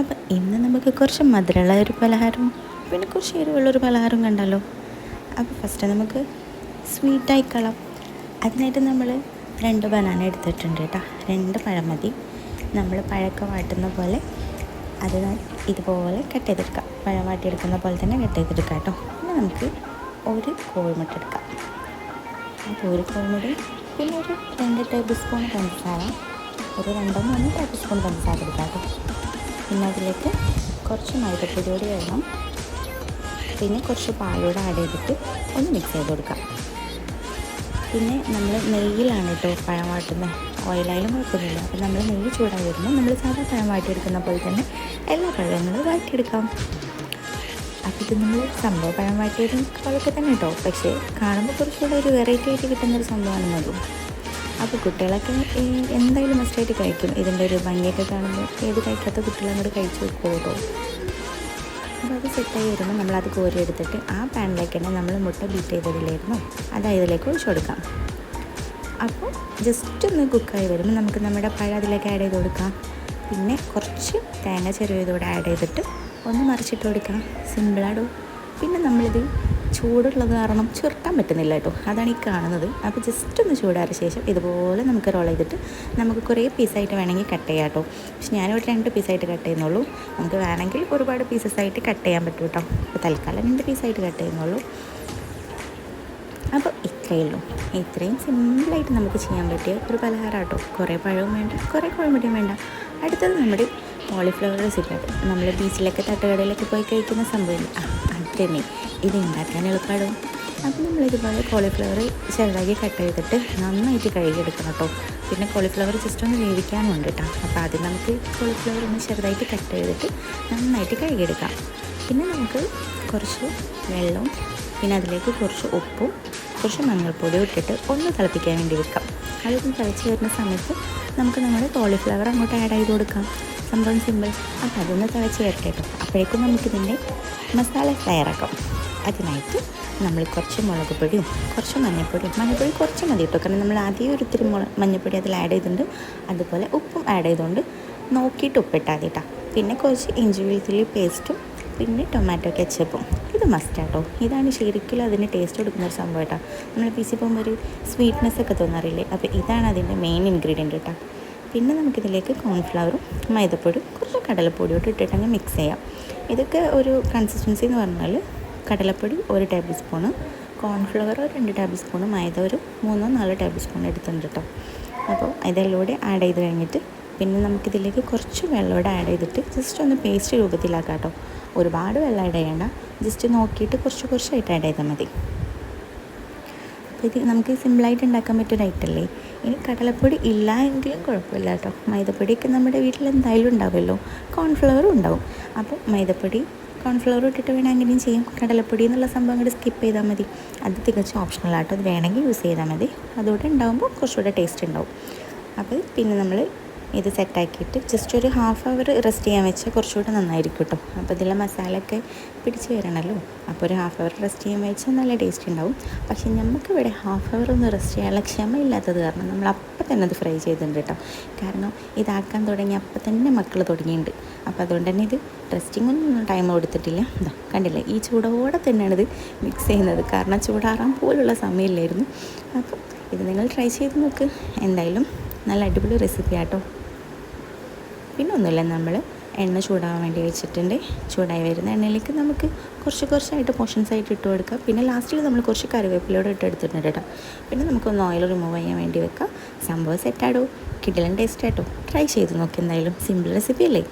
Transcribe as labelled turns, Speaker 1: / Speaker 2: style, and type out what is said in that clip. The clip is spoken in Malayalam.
Speaker 1: അപ്പം ഇന്ന് നമുക്ക് കുറച്ച് മധുരമുള്ള ഒരു പലഹാരവും പിന്നെ കുറച്ച് എരിവുള്ളൊരു പലഹാരവും കണ്ടല്ലോ അപ്പോൾ ഫസ്റ്റ് നമുക്ക് സ്വീറ്റ് ആയിക്കളാം അതിനായിട്ട് നമ്മൾ രണ്ട് ബനാന എടുത്തിട്ടുണ്ട് കേട്ടോ. രണ്ട് പഴം മതി. നമ്മൾ പഴക്ക വാട്ടുന്ന പോലെ അത് ഇതുപോലെ കട്ട് ചെയ്തെടുക്കാം. പഴം വാട്ടിയെടുക്കുന്ന പോലെ തന്നെ കട്ട് ചെയ്തെടുക്കാം കേട്ടോ. പിന്നെ നമുക്ക് ഒരു കോഴിമുട്ട എടുക്കാം. അപ്പോൾ ഒരു കോഴിമുട്ട പിന്നെ ഒരു രണ്ട് ടേബിൾ സ്പൂൺ പഞ്ചസാര. ഒരു രണ്ടോ മൂന്നോ ടേബിൾ സ്പൂൺ പഞ്ചസാര എടുക്കാം കേട്ടോ. പിന്നെ അതിലേക്ക് കുറച്ച് മൈദപ്പൊടി കൂടി വേണം. പിന്നെ കുറച്ച് പാലൂടെ ആഡ് ചെയ്തിട്ട് ഒന്ന് മിക്സ് ചെയ്ത് കൊടുക്കാം. പിന്നെ നമ്മൾ നെയ്യിലാണ് കേട്ടോ പഴം വാട്ടുന്നത് ഓയിലായാലും കുഴപ്പമൊന്നുമില്ല അപ്പോൾ നമ്മൾ നെയ്യ് ചൂടായി വരുമ്പോൾ നമ്മൾ സാധാ പഴം വാട്ടിയെടുക്കുന്ന പോലെ തന്നെ എല്ലാ പഴങ്ങളും വാട്ടിയെടുക്കാം. അപ്പോൾ ഇത് നമ്മൾ സംഭവം പഴം വാട്ടിയതും പോലൊക്കെ തന്നെ കേട്ടോ പക്ഷേ കാണുമ്പോൾ കുറച്ചുകൂടെ ഒരു വെറൈറ്റി ആയിട്ട് കിട്ടുന്നൊരു സംഭവമാണെന്നത് അപ്പോൾ കുട്ടികളൊക്കെ ഈ എന്തായാലും മസ്റ്റായിട്ട് കഴിക്കും. ഇതിന്റെ ഒരു ഭംഗിയൊക്കെ കാണുമ്പോൾ ഏത് കഴിക്കാത്ത കുട്ടികൾ അങ്ങോട്ട് കഴിച്ചു വെക്കുമോ അപ്പോൾ അത് സെറ്റായി വരുമ്പോൾ നമ്മളത് കോരി എടുത്തിട്ട് ആ പാനിലേക്ക് തന്നെ നമ്മൾ മുട്ട ബീറ്റ് ചെയ്തതിലായിരുന്നു അത് ഇതിലേക്ക് ഒഴിച്ചു കൊടുക്കാം. അപ്പോൾ ജസ്റ്റ് ഒന്ന് കുക്കായി വരുമ്പോൾ നമുക്ക് നമ്മുടെ പഴം അതിലേക്ക് ആഡ് ചെയ്ത് കൊടുക്കാം. പിന്നെ കുറച്ച് തേങ്ങ ചെറുതോടെ ആഡ് ചെയ്തിട്ട് ഒന്ന് മറിച്ചിട്ട് കൊടുക്കാം. സിമ്പിളാടോ പിന്നെ നമ്മളിത് ചൂടുള്ളത് കാരണം ചുരുട്ടാൻ പറ്റുന്നില്ല കേട്ടോ. അതാണ് ഈ കാണുന്നത്. അപ്പോൾ ജസ്റ്റ് ഒന്ന് ചൂടാറിയ ശേഷം ഇതുപോലെ നമുക്ക് റോൾ ചെയ്തിട്ട് നമുക്ക് കുറേ പീസായിട്ട് വേണമെങ്കിൽ കട്ട് ചെയ്യാം കേട്ടോ. പക്ഷെ ഞാനിവിടെ രണ്ട് പീസായിട്ട് കട്ട് ചെയ്യുന്നുള്ളൂ. നമുക്ക് വേണമെങ്കിൽ ഒരുപാട് പീസസ് ആയിട്ട് കട്ട് ചെയ്യാൻ പറ്റും കേട്ടോ. അപ്പോൾ തൽക്കാലം രണ്ട് പീസായിട്ട് കട്ട് ചെയ്യുന്നുള്ളൂ. അപ്പോൾ ഇത്രയേ ഉള്ളൂ. ഇത്രയും സിമ്പിളായിട്ട് നമുക്ക് ചെയ്യാൻ പറ്റിയ ഒരു പലഹാരം കേട്ടോ. കുറേ പഴവും വേണ്ട കുറേ കുഴമ്പടിയും വേണ്ട. അടുത്തത് നമ്മുടെ കോളിഫ്ലവർ റെസിപ്പിയാട്ടോ നമ്മൾ ബീച്ചിലൊക്കെ തട്ടുകടയിലൊക്കെ പോയി കഴിക്കുന്ന സംഭവമില്ല അത് തന്നെ. ഇത് ഉണ്ടാക്കാൻ എളുപ്പമാടും അപ്പോൾ നമ്മളിതുപോലെ കോളിഫ്ലവർ ചെറുതാക്കി കട്ട് ചെയ്തിട്ട് നന്നായിട്ട് കഴുകിയെടുക്കണം കേട്ടോ പിന്നെ കോളിഫ്ലവർ ജസ്റ്റ് ഒന്ന് വേവിക്കാനുണ്ട് കേട്ടോ അപ്പോൾ ആദ്യം നമുക്ക് കോളിഫ്ലവർ ഒന്ന് ചെറുതായിട്ട് കട്ട് ചെയ്തിട്ട് നന്നായിട്ട് കഴുകിയെടുക്കാം പിന്നെ നമുക്ക് കുറച്ച് വെള്ളവും പിന്നെ അതിലേക്ക് കുറച്ച് ഉപ്പും കുറച്ച് മഞ്ഞൾപ്പൊടിയും ഇട്ടിട്ട് ഒന്ന് തിളപ്പിക്കാൻ വേണ്ടി വെക്കാം. അതൊന്ന് തിളച്ച് വരുന്ന സമയത്ത് നമുക്ക് നമ്മുടെ കോളിഫ്ലവർ അങ്ങോട്ട് ആഡ് ചെയ്ത് കൊടുക്കാം. സംഭവം സിമ്പിൾ അപ്പോൾ അതൊന്ന് തിളച്ച് വരട്ടെ കേട്ടോ അപ്പോഴേക്കും നമുക്കിതിന്റെ മസാല തയ്യാറാക്കാം. അതിനായിട്ട് നമ്മൾ കുറച്ച് മുളക് പൊടിയും കുറച്ച് മഞ്ഞൾപ്പൊടിയും മഞ്ഞൾപ്പൊടി കുറച്ച് മതി കേട്ടോ. കാരണം നമ്മൾ ആദ്യം ഒരു ഇത്തിരി മുള മഞ്ഞൾപ്പൊടി അതിൽ ആഡ് ചെയ്തിട്ടുണ്ട്. അതുപോലെ ഉപ്പും ആഡ് ചെയ്തുകൊണ്ട് നോക്കിയിട്ട് ഉപ്പിട്ടാൽ മതിട്ടാ പിന്നെ കുറച്ച് ഇഞ്ചി വെളുത്തുള്ളി പേസ്റ്റും പിന്നെ ടൊമാറ്റോ കെച്ചപ്പും ഇത് മസ്റ്റ് കേട്ടോ. ഇതാണ് ശരിക്കും അതിന് ടേസ്റ്റ് കൊടുക്കുന്ന ഒരു സംഭവം കേട്ടോ. നമ്മൾ പീസി പോകുമ്പോൾ ഒരു സ്വീറ്റ്നെസ് ഒക്കെ തോന്നാറില്ലേ? അപ്പോൾ ഇതാണ് അതിന്റെ മെയിൻ ഇൻഗ്രീഡിയന്റ് കേട്ടോ. പിന്നെ നമുക്കിതിലേക്ക് കോൺഫ്ലവറും മൈദപ്പൊടിയും കുറച്ച് കടലപ്പൊടിയോട്ട് ഇട്ടിട്ട് അങ്ങ് മിക്സ് ചെയ്യാം. ഇതൊക്കെ ഒരു കൺസിസ്റ്റൻസി എന്ന് പറഞ്ഞാൽ കടലപ്പൊടി ഒരു ടേബിൾ സ്പൂണ് കോൺഫ്ലവർ രണ്ട് ടേബിൾ സ്പൂണ് മൈദ ഒരു മൂന്നോ നാലോ ടേബിൾ സ്പൂൺ എടുത്തിട്ടുണ്ട് കേട്ടോ. അപ്പോൾ ഇതെല്ലാം ആഡ് ചെയ്ത് കഴിഞ്ഞിട്ട് പിന്നെ നമുക്കിതിലേക്ക് കുറച്ച് വെള്ളമൂടെ ആഡ് ചെയ്തിട്ട് ജസ്റ്റ് ഒന്ന് പേസ്റ്റ് രൂപത്തിലാക്കാം കേട്ടോ. ഒരുപാട് വെള്ളം ആഡ് ചെയ്യേണ്ട ജസ്റ്റ് നോക്കിയിട്ട് കുറച്ച് കുറച്ചായിട്ട് ആഡ് ചെയ്താൽ മതി. അപ്പോൾ ഇത് നമുക്ക് സിമ്പിളായിട്ട് ഉണ്ടാക്കാൻ പറ്റിയൊരു ഐറ്റമല്ലേ ഇനി കടലപ്പൊടി ഇല്ല എങ്കിലും കുഴപ്പമില്ല കേട്ടോ. മൈദപ്പൊടിയൊക്കെ നമ്മുടെ വീട്ടിൽ എന്തായാലും ഉണ്ടാവുമല്ലോ. കോൺഫ്ലവറും ഉണ്ടാവും. അപ്പോൾ മൈദപ്പൊടി കോൺഫ്ലവർ ഇട്ടിട്ട് വേണമെങ്കിൽ അങ്ങനെയും ചെയ്യും. കടലപ്പൊടി എന്നുള്ള സംഭവം അങ്ങോട്ട് സ്കിപ്പ് ചെയ്താൽ മതി. അത് തികച്ചും ഓപ്ഷണലായിട്ട് അത് വേണമെങ്കിൽ യൂസ് ചെയ്താൽ മതി. അതുകൂടെ ഉണ്ടാകുമ്പോൾ കുറച്ചുകൂടെ ടേസ്റ്റ് ഉണ്ടാവും അപ്പോൾ പിന്നെ നമ്മൾ ഇത് സെറ്റാക്കിയിട്ട് ജസ്റ്റ് ഒരു ഹാഫ് അവർ റെസ്റ്റ് ചെയ്യാൻ വെച്ചാൽ കുറച്ചുകൂടെ നന്നായിരിക്കും കേട്ടോ അപ്പോൾ ഇതിലെ മസാലയൊക്കെ പിടിച്ച് വരണമല്ലോ അപ്പോൾ ഒരു ഹാഫ് അവർ റെസ്റ്റ് ചെയ്യാൻ വെച്ചാൽ നല്ല ടേസ്റ്റ് ഉണ്ടാവും പക്ഷേ നമുക്ക് ഇവിടെ ഹാഫ് അവർ ഒന്ന് റെസ്റ്റ് ചെയ്യാനുള്ള ക്ഷമ ഇല്ലാത്തത് കാരണം നമ്മൾ അപ്പം തന്നെ അത് ഫ്രൈ ചെയ്തിട്ടുണ്ട് കേട്ടോ കാരണം ഇതാക്കാൻ തുടങ്ങി അപ്പം തന്നെ മക്കൾ തുടങ്ങിയിട്ടുണ്ട് അപ്പോൾ അതുകൊണ്ട് തന്നെ ഇത് ടെസ്റ്റിങ്ങൊന്നും ടൈം കൊടുത്തിട്ടില്ല എന്താ കണ്ടില്ലേ? ഈ ചൂടോടെ തന്നെയാണ് ഇത് മിക്സ് ചെയ്യുന്നത്. കാരണം ചൂടാറാൻ പോലുള്ള സമയമില്ലായിരുന്നു. അപ്പം ഇത് നിങ്ങൾ ട്രൈ ചെയ്ത് നോക്ക്. എന്തായാലും നല്ല അടിപൊളി റെസിപ്പി ആട്ടോ. പിന്നെ ഒന്നുമില്ല നമ്മൾ എണ്ണ ചൂടാവാൻ വേണ്ടി വെച്ചിട്ടുണ്ട്. ചൂടായി വരുന്ന എണ്ണയിലേക്ക് നമുക്ക് കുറച്ച് കുറച്ചായിട്ട് പോർഷൻസ് ആയിട്ട് ഇട്ട് കൊടുക്കുക പിന്നെ ലാസ്റ്റിൽ നമ്മൾ കുറച്ച് കറിവേപ്പിലയോടെ ഇട്ട് എടുത്തിട്ടുണ്ട് കേട്ടോ. പിന്നെ നമുക്കൊന്ന് ഓയിൽ റിമൂവ് ചെയ്യാൻ വേണ്ടി വെക്കാം. സംഭവം സെറ്റാടോ കിടിലൻ ടേസ്റ്റ് ആട്ടോ. ട്രൈ ചെയ്ത് നോക്കി എന്തായാലും. സിമ്പിൾ റെസിപ്പി അല്ലേ?